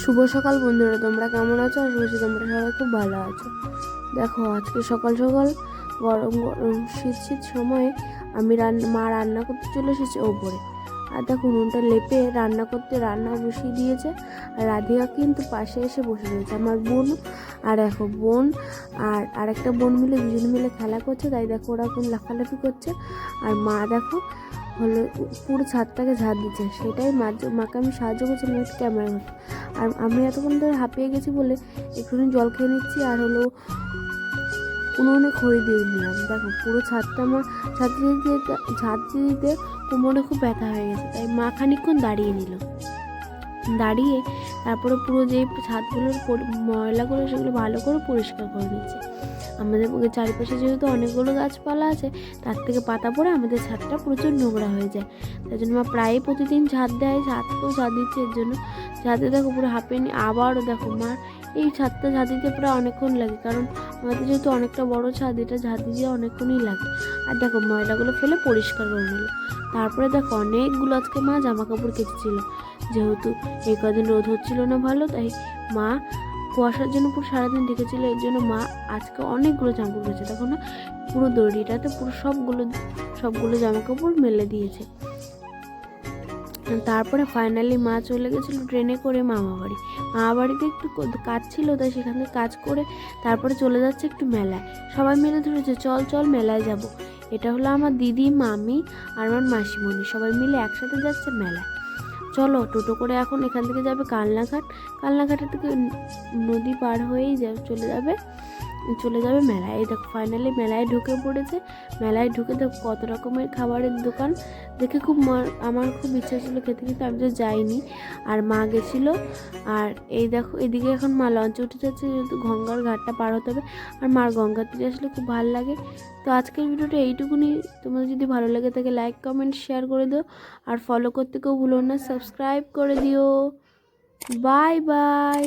শুভ সকাল বন্ধুরা, তোমরা কেমন আছো? আশা করছি তোমরা সবাই খুব ভালো আছো। দেখো, আজকে সকাল সকাল গরম গরম শীত শীত সময়ে আমি রান্না মা রান্না করতে চলে এসেছে ওপরে। আর দেখো, নুনটা লেপে রান্না করতে, রান্না বসিয়ে দিয়েছে। আর রাধিকা কিন্তু পাশে এসে বসে রয়েছে। আমার বোন আর দেখো, বোন আর আরেকটা বোন মিলে দুজন মিলে খেলা করছে। তাই দেখো, ওরা কোন লাফালাফি করছে। আর মা দেখো হলো পুরো ছাদটাকে ঝাড় দিচ্ছে। সেটাই মা মাকে আমি সাহায্য করছি নেক্সট ক্যামেরা করতে আর আমি এতক্ষণ ধরে হাঁপিয়ে গেছি বলে একটুখানি জল খেয়ে নিচ্ছি আর হলো উনুনে খড়ি দিয়ে নিলাম দেখো, পুরো ছাদটা আমার ছাদ ঝাঁট দিতে দিতে কোমরে খুব ব্যথা হয়ে গেছে। তাই মা খানিক্ষণ দাঁড়িয়ে নিল। দাঁড়িয়ে তারপরে পুরো যে ছাদগুলোর ময়লাগুলো, সেগুলো ভালো করে পরিষ্কার করে নিচ্ছে। আমাদের চারিপাশে যেহেতু অনেকগুলো গাছপালা আছে, তার থেকে পাতা পড়ে আমাদের ছাদটা প্রচুর নোংরা হয়ে যায়। তাই জন্য মা প্রায়ই প্রতিদিন ছাদ দেয় ছাদকেও ছাদ দিচ্ছে এর জন্য। ছাদে দেখো পুরো হাঁপিয়ে নি আবারও দেখো মা, এই ছাদটা ঝাঁট দিতে প্রায় অনেকক্ষণ লাগে। কারণ আমাদের যেহেতু অনেকটা বড় ছাদ, এটা ঝাঁট দিয়ে অনেকক্ষণই লাগে। আর দেখো ময়লাগুলো ফেলে পরিষ্কার করে নিল। তারপরে দেখো অনেকগুলো আজকে মা জামা কাপড় কেচেছিল যেহেতু এই কদিন রোদ হচ্ছিল না ভালো, তাই মা কুয়াশার জন্য পুরো সারাদিন ঢেকেছিল এর জন্য মা আজকে অনেকগুলো জামা কাপড় কেচেছে দেখো না, পুরো দড়িটাতে পুরো সবগুলো সবগুলো জামা কাপড় মেলে দিয়েছে। তারপরে ফাইনালি মা চলে গেছিল ট্রেনে করে মামা বাড়ি। মামা বাড়িতে একটু কাজ ছিল, তাই সেখান থেকে কাজ করে তারপরে চলে যাচ্ছে একটু মেলায়। সবাই মিলে ধরেছে, চল চল, মেলায় যাব। এটা হলো আমার দিদি, মামি আর আমার মাসিমণি। সবাই মিলে একসাথে যাচ্ছে মেলায়। চলো টোটো করে এখন এখান থেকে যাবে কালনাঘাট। কালনাঘাটের থেকে নদী পার হয়েই চলে যাবে। চলে যাবে মেলায়। এই দেখো ফাইনালি মেলায় ঢুকে পড়েছে। মেলায় ঢুকে দেখো কত রকমের খাবারের দোকান। দেখে খুব আমার খুব ইচ্ছা ছিল খেতে, কিন্তু আমি তো যাইনি। আর মা গেছিল, আর এই দেখো, এদিকে এখন মা লঞ্চে উঠে যাচ্ছে, যেহেতু গঙ্গার ঘাটটা পার হতে হবে। আর মার গঙ্গার তীরে আসলে খুব ভালো লাগে। তো আজকের ভিডিওটা এইটুকুনি। তোমাদের যদি ভালো লাগে তাকে লাইক কমেন্ট শেয়ার করে দিও। আর ফলো করতে কেউ ভুলো না সাবস্ক্রাইব করে দিও। Bye bye